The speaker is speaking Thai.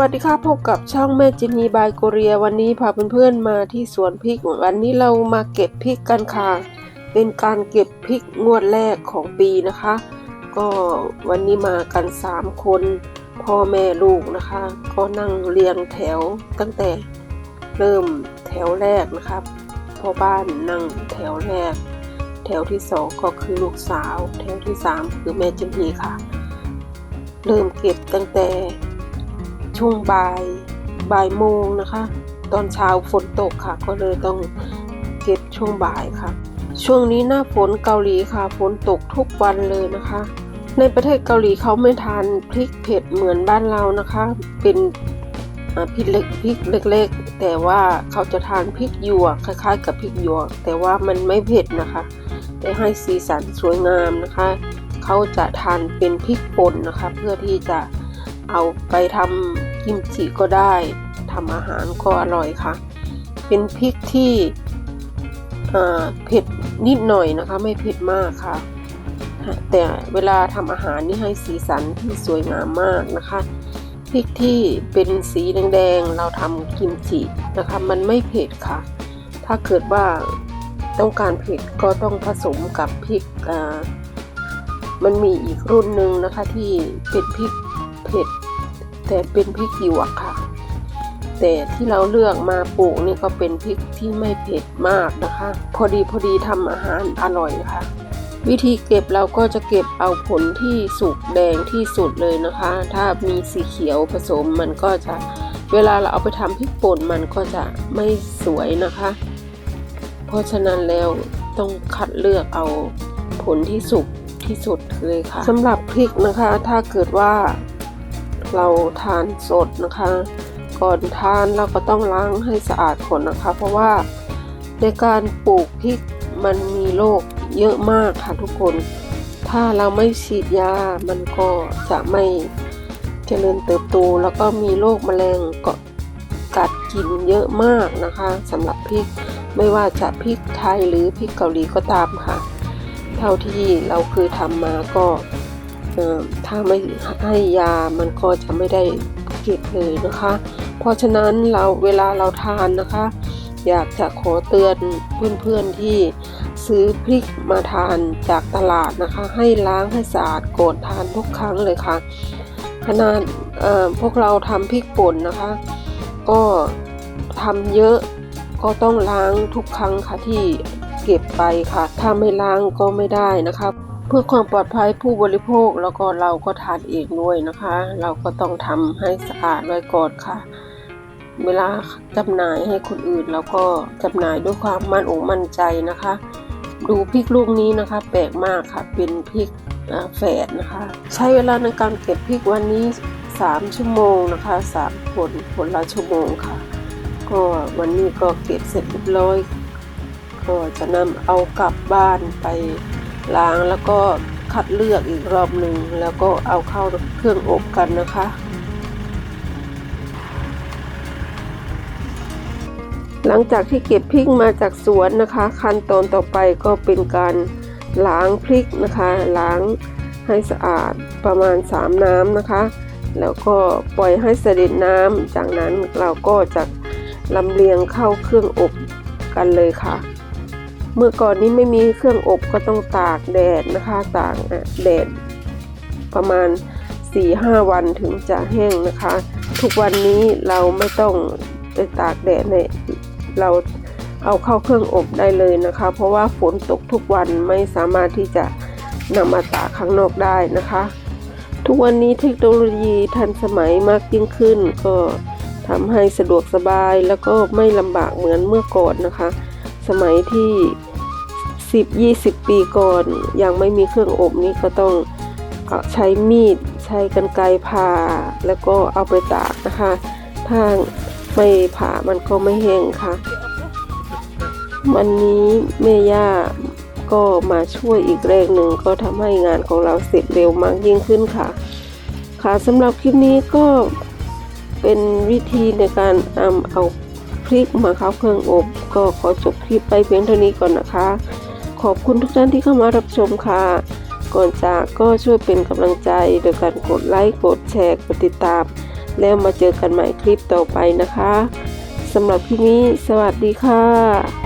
วัสดีค่ะพบกับช่องแม่จินีบายโกเรียวันนี้พาเพื่อนๆมาที่สวนพริกวันนี้เรามาเก็บพริกกันค่ะ เป็นการเก็บพริกงวดแรกของปีนะคะ ก็วันนี้มากัน 3 คนพ่อแม่ลูกนะคะ ก็นั่งเรียงแถวตั้งแต่เริ่มแถวแรกนะครับพ่อบ้านนั่งแถวแรก แถวที่สองก็คือลูกสาว แถวที่สามคือแม่จินีค่ะ เริ่มเก็บตั้งแต่ ช่วงบ่ายบ่ายโมงนะคะ ตอนเช้าฝนตกค่ะ ก็เลยต้องเก็บช่วงบ่ายค่ะ ช่วงนี้หน้าฝนเกาหลีค่ะฝนตกทุกวันเลยนะคะ ในประเทศเกาหลีเขาไม่ทานพริกเผ็ดเหมือนบ้านเรานะคะ เป็นพริกเล็กพริกเล็ก ๆ แต่ว่าเขาจะทานพริกหยวกคล้าย ๆ กับพริกหยวก แต่ว่ามันไม่เผ็ดนะคะแต่ให้สีสันสวยงามนะคะ เขาจะทานเป็นพริกป่นนะคะ เพื่อที่จะเอาไปทำ กิมจิก็ได้ทำอาหารก็อร่อยค่ะ เป็นพริกที่เผ็ดนิดหน่อยนะคะ ไม่เผ็ดมากค่ะ แต่เวลาทำอาหารนี่ให้สีสันที่สวยงามมากนะคะพริกที่เป็นสีแดงๆเราทำกิมจินะคะ มันไม่เผ็ดค่ะ ถ้าเกิดว่าต้องการเผ็ดก็ต้องผสมกับพริกมันมีอีกรุ่นหนึ่งนะคะที่เป็นพริกเผ็ด แต่เป็นพริกหยวกค่ะ แต่ที่เราเลือกมาปลูกนี่ก็เป็นพริกที่ไม่เผ็ดมากนะคะ พอดีพอดีทำอาหารอร่อยนะคะวิธีเก็บเราก็จะเก็บเอาผลที่สุกแดงที่สุดเลยนะคะ ถ้ามีสีเขียวผสมมันก็จะเวลาเราเอาไปทำพริกป่นมันก็จะไม่สวยนะคะ เพราะฉะนั้นแล้วต้องคัดเลือกเอาผลที่สุกที่สุดเลยค่ะสำหรับพริกนะคะ ถ้าเกิดว่า เราทานสดนะคะ ก่อนทานเราก็ต้องล้างให้สะอาดก่อนนะคะ เพราะว่าในการปลูกพริกมันมีโรคเยอะมากค่ะทุกคน ถ้าเราไม่ฉีดยา มันก็จะไม่เจริญเติบโตแล้วก็มีโรคแมลงเกาะกัดกินเยอะมากนะคะสำหรับพริกไม่ว่าจะพริกไทยหรือพริกเกาหลีก็ตามค่ะ เท่าที่เราเคยทำมาก็ ถ้าไม่ให้ยามันก็จะไม่ได้เก็บเลยนะคะ เพราะฉะนั้นเราเวลาเราทานนะคะ อยากจะขอเตือนเพื่อนๆที่ซื้อพริกมาทานจากตลาดนะคะ ให้ล้างให้สะอาดก่อนทานทุกครั้งเลยค่ะขนาดพวกเราทำพริกป่นนะคะ ก็ทำเยอะก็ต้องล้างทุกครั้งค่ะที่เก็บไปค่ะ ถ้าไม่ล้างก็ไม่ได้นะคะ เพื่อความปลอดภัยผู้บริโภคแล้วก็เราก็ทานเองด้วยนะคะ เราก็ต้องทำให้สะอาดไว้ก่อนค่ะ เวลาจำหน่ายให้คนอื่นเราก็จำหน่ายด้วยความมั่นอกมั่นใจนะคะ ดูพริกลูกนี้นะคะ แปลกมากค่ะเป็นพริกแฝดนะคะ ใช้เวลาในการเก็บพริกวันนี้ 3 ชั่วโมงนะคะ3ผลผลละชั่วโมงค่ะ ก็วันนี้ก็เก็บเสร็จเรียบร้อย ก็จะนำเอากลับบ้านไป ล้างแล้วก็คัดเลือกอีกรอบหนึ่งแล้วก็เอาเข้าเครื่องอบกันนะคะ หลังจากที่เก็บพริกมาจากสวนนะคะ ขั้นตอนต่อไปก็เป็นการล้างพริกนะคะ ล้างให้สะอาดประมาณ 3 น้ำนะคะ แล้วก็ปล่อยให้เสด็จน้ำจากนั้นเราก็จะลำเลียงเข้าเครื่องอบกันเลยค่ะ เมื่อก่อนนี้ไม่มีเครื่องอบก็ต้องตากแดดนะคะตากแดดประมาณ 4-5 วันถึงจะแห้งนะคะ ทุกวันนี้เราไม่ต้องไปตากแดดในเราเอาเข้าเครื่องอบได้เลยนะคะ เพราะว่าฝนตกทุกวันไม่สามารถที่จะนำมาตากข้างนอกได้นะคะ ทุกวันนี้เทคโนโลยีทันสมัยมากยิ่งขึ้น ก็ทำให้สะดวกสบายแล้วก็ไม่ลำบากเหมือนเมื่อก่อนนะคะ สมัยที่ 10-20 ปีก่อน ยังไม่มีเครื่องอบนี่ก็ต้องอใช้มีด ใช้กรรไกรผ่า แล้วก็เอาไปตากนะคะถ้าไม่ผ่ามันก็ไม่แห้งค่ะ วันนี้แม่ย่าก็มาช่วยอีกแรงหนึ่งก็ทำให้งานของเราเสร็จเร็วมากยิ่งขึ้นค่ะ ค่ะสำหรับคลิปนี้ก็เป็นวิธีในการนำเอา พริกมาเข้าเครื่องอบก็ขอจบคลิปไปเพียงเท่านี้ก่อนนะคะ ขอบคุณทุกท่านที่เข้ามารับชมค่ะ ก่อนจากก็ช่วยเป็นกำลังใจโดยการกดไลค์กดแชร์กดติดตาม แล้วมาเจอกันใหม่คลิปต่อไปนะคะสำหรับคลิปนี้ สวัสดีค่ะ